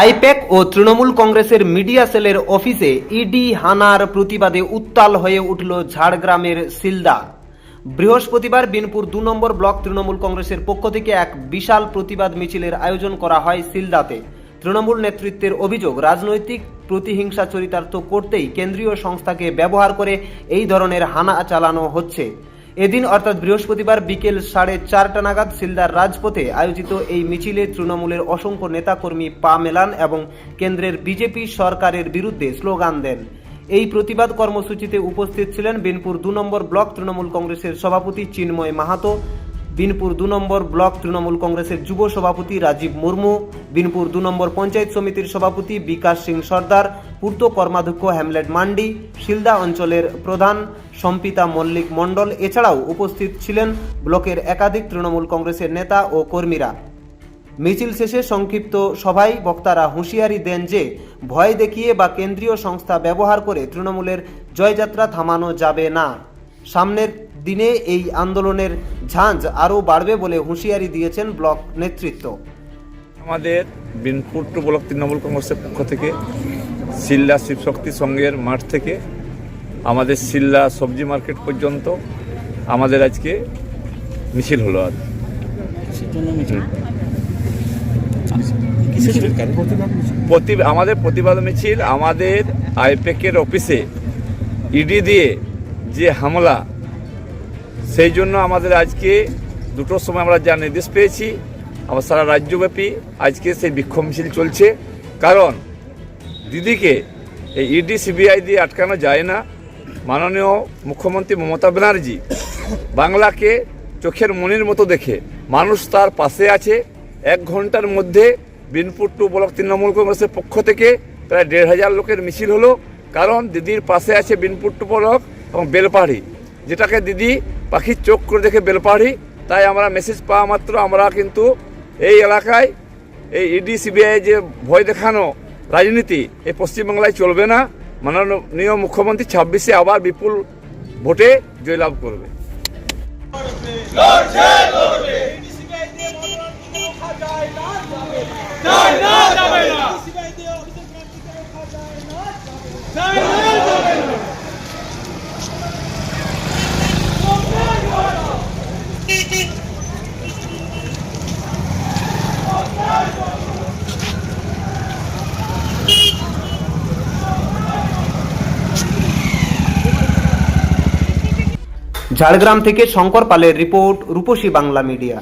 I-PAC ও তৃণমূল কংগ্রেসের media সেলের অফিসে ইডি হানার প্রতিবাদে উত্তাল হয়ে উঠল ঝাড়গ্রামের সিলদা। বৃহস্পতিবার বিনপুর দু নম্বর ব্লক তৃণমূল কংগ্রেসের পক্ষ থেকে এক বিশাল প্রতিবাদ মিছিলের আয়োজন করা হয় সিলদাতে। তৃণমূল নেতৃত্বের অভিযোগ, রাজনৈতিক প্রতিহিংসা চরিতার্থ করতেই কেন্দ্রীয় সংস্থাকে ব্যবহার করে এই ধরনের হানা চালানো হচ্ছে। এদিন অর্থাৎ বৃহস্পতিবার বিকেল সাড়ে চারটা নাগাদ সিলদার রাজপথে আয়োজিত এই মিছিলে তৃণমূলের অসংখ্য নেতাকর্মী পা মেলান এবং কেন্দ্রের বিজেপি সরকারের বিরুদ্ধে স্লোগান দেন। এই প্রতিবাদ কর্মসূচিতে উপস্থিত ছিলেন বিনপুর দু নম্বর ব্লক তৃণমূল কংগ্রেসের সভাপতি চিন্ময় মাহাতো বিনপুর দু নম্বর ব্লক তৃণমূল কংগ্রেসের যুব সভাপতি রাজীব মুর্মু বিনপুর দু নম্বর পঞ্চায়েত সমিতির সভাপতি বিকাশ সিং সর্দার, পূর্ত কর্মাধ্যক্ষ হ্যামলেট মান্ডি, শিলদা অঞ্চলের প্রধান সম্পিতা মল্লিক মণ্ডল এছাড়াও উপস্থিত ছিলেন ব্লকের একাধিক তৃণমূল কংগ্রেসের নেতা ও কর্মীরা। মিছিল শেষে সংক্ষিপ্ত সভায় বক্তারা হুঁশিয়ারি দেন যে, ভয় দেখিয়ে বা কেন্দ্রীয় সংস্থা ব্যবহার করে তৃণমূলের জয়যাত্রা থামানো যাবে না। সামনের দিনে এই আন্দোলনের ঝাঁঝ আরও বাড়বে বলে হুঁশিয়ারি দিয়েছেন ব্লক নেতৃত্ব। আমাদের বিনপুর ব্লক তৃণমূল কংগ্রেসের পক্ষ থেকে সিল্লা শিবশক্তি সংঘের মাঠ থেকে আমাদের সিল্লা সবজি মার্কেট পর্যন্ত আমাদের আজকে মিছিল হলো আর আমাদের প্রতিবাদ মিছিল আমাদের আইপ্যাকের অফিসে ইডি দিয়ে যে হামলা, সেই জন্য আমাদের আজকে দুটোর সময় আমরা যা নির্দেশ পেয়েছি, আমার সারা রাজ্যব্যাপী আজকে সেই বিক্ষোভ মিছিল চলছে। কারণ দিদিকে এই ইডি, সিবিআই দিয়ে আটকানো যায় না। মাননীয় মুখ্যমন্ত্রী মমতা ব্যানার্জি বাংলাকে চোখের মনির মতো দেখে, মানুষ তার পাশে আছে। এক ঘণ্টার মধ্যে বিনপুর টু ব্লক তৃণমূল কংগ্রেসের পক্ষ থেকে প্রায় দেড় হাজার লোকের মিছিল হলো। কারণ দিদির পাশে আছে বিনপুর টু ব্লক এবং বেলপাহাড়ি। যেটাকে দিদি পাখির চোখ করে দেখে বেলপাহাড়ি তাই আমরা মেসেজ পাওয়া মাত্র আমরা কিন্তু এই এলাকায় এই ইডি সিবিআই যে ভয় দেখানো রাজনীতি এই পশ্চিমবাংলায় চলবে না। মাননীয় মুখ্যমন্ত্রী ছাব্বিশে আবার বিপুল ভোটে জয়লাভ করবে রোখা যায় না যাবে না যাবে না সিবিআই দিয়ে অভিযোগ প্রার্থীকে রোখা যায় না যাবে না যাবে না ঝাড়গ্রাম থেকে শঙ্কর পালের রিপোর্ট রূপসী বাংলা মিডিয়া।